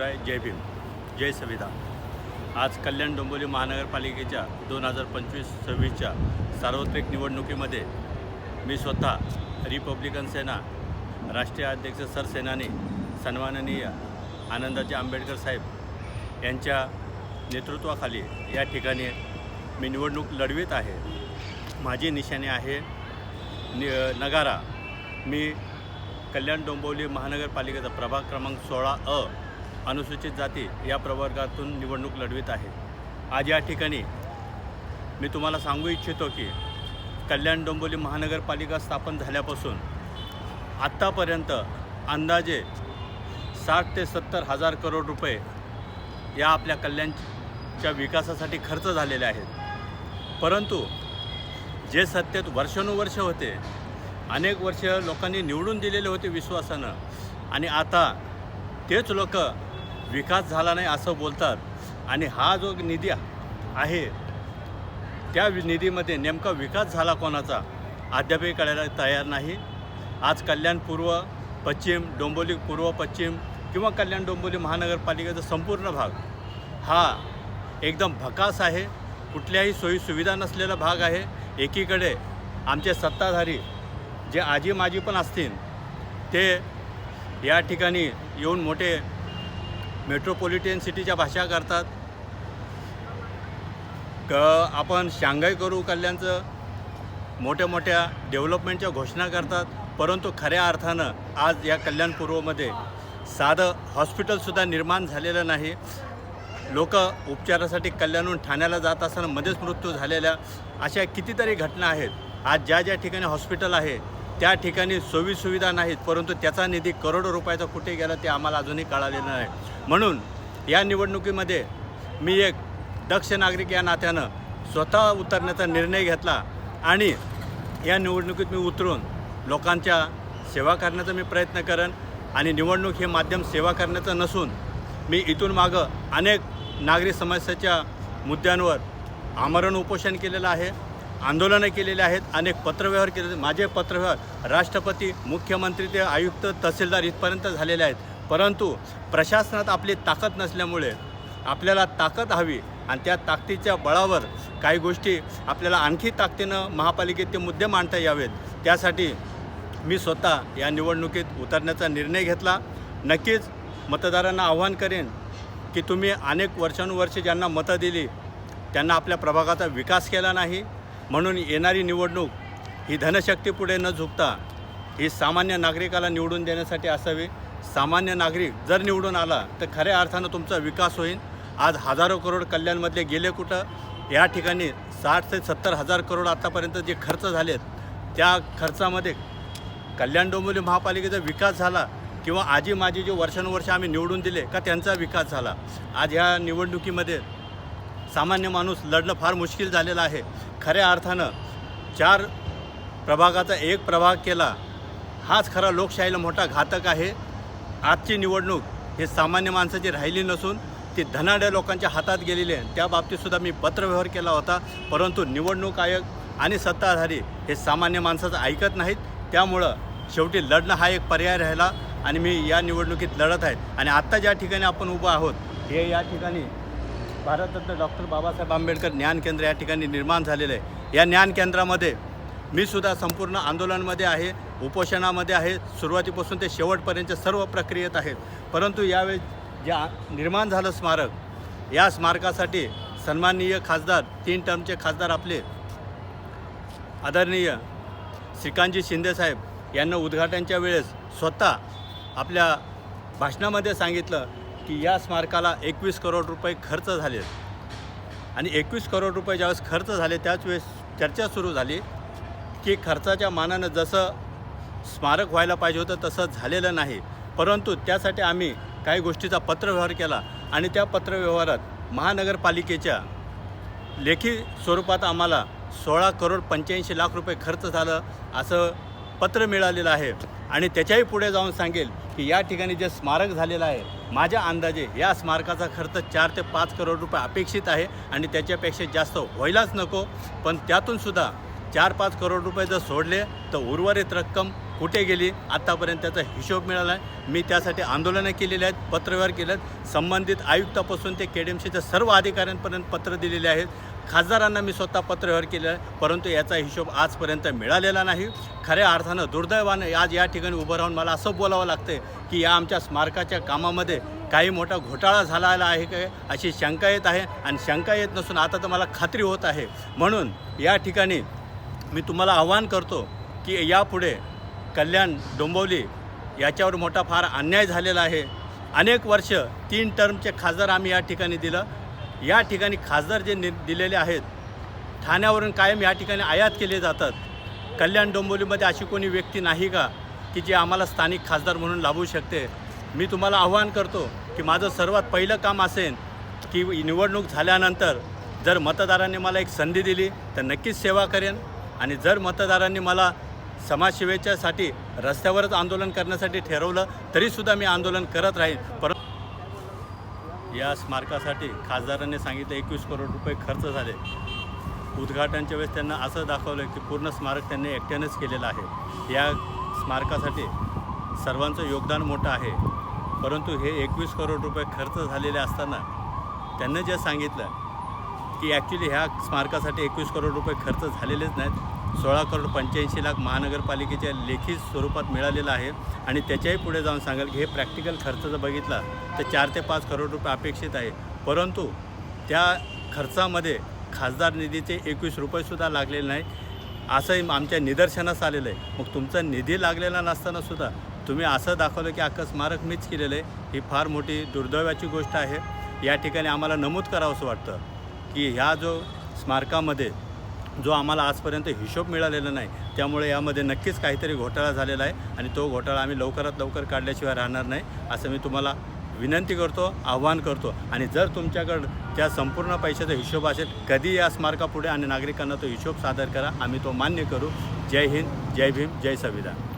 राय जय भीम जय संविधान. आज कल्याण डोंबिवली महानगरपालिकेच्या दोन हजार पंचवीस सव्वीसच्या सार्वत्रिक निवडणुकीमध्ये मी स्वतः रिपब्लिकन सेना राष्ट्रीय अध्यक्ष सरसेनानी सन्माननीय आनंदाचे आंबेडकर साहेब यांच्या नेतृत्वाखाली या ठिकाणी मी निवडणूक लढवित आहे. माझी निशाणी आहे नि नगारा. मी कल्याण डोंबिवली महानगरपालिकेचा प्रभाग क्रमांक सोळा अ अनुसूचित जाती या प्रवर्गातून निवडणूक लढवित आहे. आज या ठिकाणी मी तुम्हाला सांगू इच्छितो की कल्याण डोंबिवली महानगरपालिका स्थापन झाल्यापासून आत्तापर्यंत अंदाजे साठ ते सत्तर हजार करोड रुपये या आपल्या कल्याणच्या विकासासाठी खर्च झालेले आहेत. परंतु जे सत्तेत वर्षानुवर्ष होते अनेक वर्ष लोकांनी निवडून दिलेले होते विश्वासानं आणि आता तेच लोक विकास झाला नाही असं बोलतात. आणि हा जो निधी आहे त्या निधीमध्ये नेमका विकास झाला कोणाचा? अद्यापही कळायला तयार नाही. आज कल्याण पूर्व पश्चिम डोंबोली पूर्व पश्चिम किंवा कल्याण डोंबोली महानगरपालिकेचा संपूर्ण भाग हा एकदम भकास आहे. कुठल्याही सोयीसुविधा नसलेला भाग आहे. एकीकडे आमचे सत्ताधारी जे आजी माजी पण असतील ते या ठिकाणी येऊन मोठे मेट्रोपॉलिटन सिटीच्या भाषा करतात. क आपण शांघाय करू कल्याणचं. मोठ्या मोठ्या डेव्हलपमेंटच्या घोषणा करतात. परंतु खऱ्या अर्थानं आज या कल्याण पूर्वमध्ये साधं हॉस्पिटलसुद्धा निर्माण झालेलं नाही. लोक उपचारासाठी कल्याणहून ठाण्याला जात असताना मध्येच मृत्यू झालेल्या अशा कितीतरी घटना आहेत. आज ज्या ज्या ठिकाणी हॉस्पिटल आहे त्या ठिकाणी सोयीसुविधा नाहीत परंतु त्याचा निधी करोडो रुपयाचा कुठे गेला ते आम्हाला अजूनही कळालेलं नाही. म्हणून या निवडणुकीमध्ये मी एक दक्ष नागरिक या नात्यानं स्वतः उतरण्याचा निर्णय घेतला आणि या निवडणुकीत मी उतरून लोकांच्या सेवा करण्याचा मी प्रयत्न करेन आणि निवडणूक हे माध्यम सेवा करण्याचं नसून मी इथून मागं अनेक नागरी समस्याच्या मुद्द्यांवर आमरण उपोषण केलेलं आहे. आंदोलनं केलेली आहेत अनेक पत्रव्यवहार केले माझे पत्रव्यवहार राष्ट्रपती मुख्यमंत्री ते आयुक्त तहसीलदार इथपर्यंत झालेले आहेत. परंतु प्रशासनात आपली ताकद नसल्यामुळे आपल्याला ताकद हवी आणि त्या ताकदीच्या बळावर काही गोष्टी आपल्याला आणखी ताकदीनं महापालिकेत ते मुद्दे मांडता यावेत. त्यासाठी मी स्वतः या निवडणुकीत उतरण्याचा निर्णय घेतला. नक्कीच मतदारांना आव्हान करेन की तुम्ही अनेक वर्षानुवर्षे ज्यांना मतं दिली त्यांना आपल्या प्रभागाचा विकास केला नाही. म्हणून येणारी निवडणूक ही धनशक्ती पुढे न झुकता ही सामान्य नागरिकाला निवडून देण्यासाठी असावी. सामान्य नागरिक जर निवडून आला तर खऱ्या अर्थानं तुमचा विकास होईल. आज हजारो करोड कल्याणमधले गेले कुठं? या ठिकाणी साठ ते सत्तर हजार करोड आत्तापर्यंत जे खर्च झालेत त्या खर्चामध्ये कल्याण डोंबिवली महापालिकेचा विकास झाला किंवा आजी माझी जे वर्षानुवर्ष आम्ही निवडून दिले का त्यांचा विकास झाला. आज ह्या निवडणुकीमध्ये सामान्य माणूस लढणं फार मुश्किल झालेलं आहे. खऱ्या अर्थानं चार प्रभागाचा एक प्रभाग केला हाच खरा लोकशाहीला मोठा घातक आहे. आजची निवडणूक हे सामान्य माणसाची राहिली नसून ती धनाड्या लोकांच्या हातात गेलेली आहे. त्या बाबतीतसुद्धा मी पत्रव्यवहार केला होता परंतु निवडणूक आयोग आणि सत्ताधारी हे सामान्य माणसाचं ऐकत नाहीत. त्यामुळं शेवटी लढणं हा एक पर्याय राहिला आणि मी या निवडणुकीत लढत आहे. आणि आत्ता ज्या ठिकाणी आपण उभं आहोत हे या ठिकाणी भारतरत्न डॉक्टर बाबासाहेब आंबेडकर ज्ञान केंद्र या ठिकाणी निर्माण झालेलं आहे. या ज्ञान केंद्रामध्ये मी सुद्धा संपूर्ण आंदोलनामध्ये आहे उपोषणामध्ये आहे. सुरुवातीपासून ते शेवटपर्यंत सर्व प्रक्रियेत आहेत परंतु यावेळी जे निर्माण झालं स्मारक या स्मारकासाठी सन्माननीय खासदार तीन टर्मचे खासदार आपले आदरणीय श्रीकांतजी शिंदेसाहेब यांना उद्घाटनच्या वेळेस स्वतः आपल्या भाषणामध्ये सांगितलं की या स्मारकाला एकवीस करोड रुपये खर्च झाले. आणि एकवीस करोड रुपये ज्यावेळेस खर्च झाले त्याच वेळेस चर्चा सुरू झाली की खर्चाच्या मानानं जसं स्मारक व्हायला पाहिजे होतं तसं झालेलं नाही. परंतु त्यासाठी आम्ही काही गोष्टीचा पत्रव्यवहार केला आणि त्या पत्रव्यवहारात महानगरपालिकेच्या लेखी स्वरूपात आम्हाला सोळा करोड पंच्याऐंशी लाख रुपये खर्च झालं असं पत्र मिळालेलं आहे. आणि त्याच्याही पुढे जाऊन सांगेल की या ठिकाणी जे स्मारक झालेलं आहे माझ्या अंदाजे या स्मारकाचा खर्च चार ते पाच करोड रुपये अपेक्षित आहे आणि त्याच्यापेक्षा जास्त व्हायलाच नको. पण त्यातूनसुद्धा चार पाच करोड रुपये जर सोडले तर उर्वरित रक्कम कुठे गेली आत्तापर्यंत त्याचा हिशोब मिळाला आहे मी त्यासाठी आंदोलनं केलेली आहेत पत्रव्यवहार केले आहेत संबंधित आयुक्तापासून ते के डी एम सीच्या सर्व अधिकाऱ्यांपर्यंत पत्र दिलेले आहेत. खासदारांना मी स्वतः पत्रव्यवहार केला आहे परंतु याचा हिशोब आजपर्यंत मिळालेला नाही. खऱ्या अर्थानं दुर्दैवानं आज या ठिकाणी उभं राहून मला असं बोलावं लागतं की या आमच्या स्मारकाच्या कामामध्ये काही मोठा घोटाळा झालेला आहे काय अशी शंका येत आहे. आणि शंका येत नसून आता तर मला खात्री होत आहे. म्हणून या ठिकाणी मी तुम्हाला आव्हान करतो की यापुढे कल्याण डोंबवली याच्यावर मोठा फार अन्याय झालेला आहे. अनेक वर्ष तीन टर्मचे खासदार आम्ही या ठिकाणी दिलं. या ठिकाणी खासदार जे नि दिलेले आहेत ठाण्यावरून कायम या ठिकाणी आयात केले जातात. कल्याण डोंबोलीमध्ये अशी कोणी व्यक्ती नाही का की जी आम्हाला स्थानिक खासदार म्हणून लाभू शकते? मी तुम्हाला आव्हान करतो की माझं सर्वात पहिलं काम असेल की निवडणूक झाल्यानंतर जर मतदारांनी मला एक संधी दिली तर नक्कीच सेवा करेन. आणि जर मतदारांनी मला समाजसेवेच्यासाठी रस्त्यावरच आंदोलन करण्यासाठी ठरवलं तरीसुद्धा मी आंदोलन करत राहीन. पर या स्मारकासाठी खासदारांनी सांगितलं एकवीस करोड रुपये खर्च झाले. उद्घाटनच्या वेळेस त्यांना असं दाखवलं की पूर्ण स्मारक त्यांनी एकट्यानेच केलेलं आहे. या स्मारकासाठी सर्वांचं योगदान मोठं आहे. परंतु हे एकवीस करोड रुपये खर्च झालेले असताना त्यांनी जे सांगितलं की ॲक्च्युली ह्या स्मारकासाठी एकवीस करोड रुपये खर्च झालेलेच नाहीत. सोळा करोड पंच्याऐंशी लाख महानगरपालिकेच्या लेखी स्वरूपात मिळालेलं आहे आणि त्याच्याही पुढे जाऊन सांगाल की हे प्रॅक्टिकल खर्च जर बघितला तर चार ते पाच करोड रुपये अपेक्षित आहे. परंतु त्या खर्चामध्ये खासदार निधीचे एकवीस रुपयेसुद्धा लागलेले नाही. असंही आमच्या निदर्शनास आलेलं आहे. मग तुमचा निधी लागलेला नसतानासुद्धा तुम्ही असं दाखवलं की अख्खं स्मारक मीच केलेलं आहे. ही फार मोठी दुर्दैवाची गोष्ट आहे. या ठिकाणी आम्हाला नमूद करावंसं वाटतं की ह्या जो स्मारकामध्ये जो आम्हाला आजपर्यंत हिशोब मिळालेला नाही त्यामुळे यामध्ये नक्कीच काहीतरी घोटाळा झालेला आहे आणि तो घोटाळा आम्ही लवकरात लवकर काढल्याशिवाय राहणार नाही असं मी तुम्हाला विनंती करतो आव्हान करतो. आणि जर तुमच्याकडं त्या संपूर्ण पैशाचा हिशोब असेल कधी या स्मारकापुढे आणि नागरिकांना तो हिशोब सादर करा. आम्ही तो मान्य करू. जय हिंद जय भीम जय संविधान.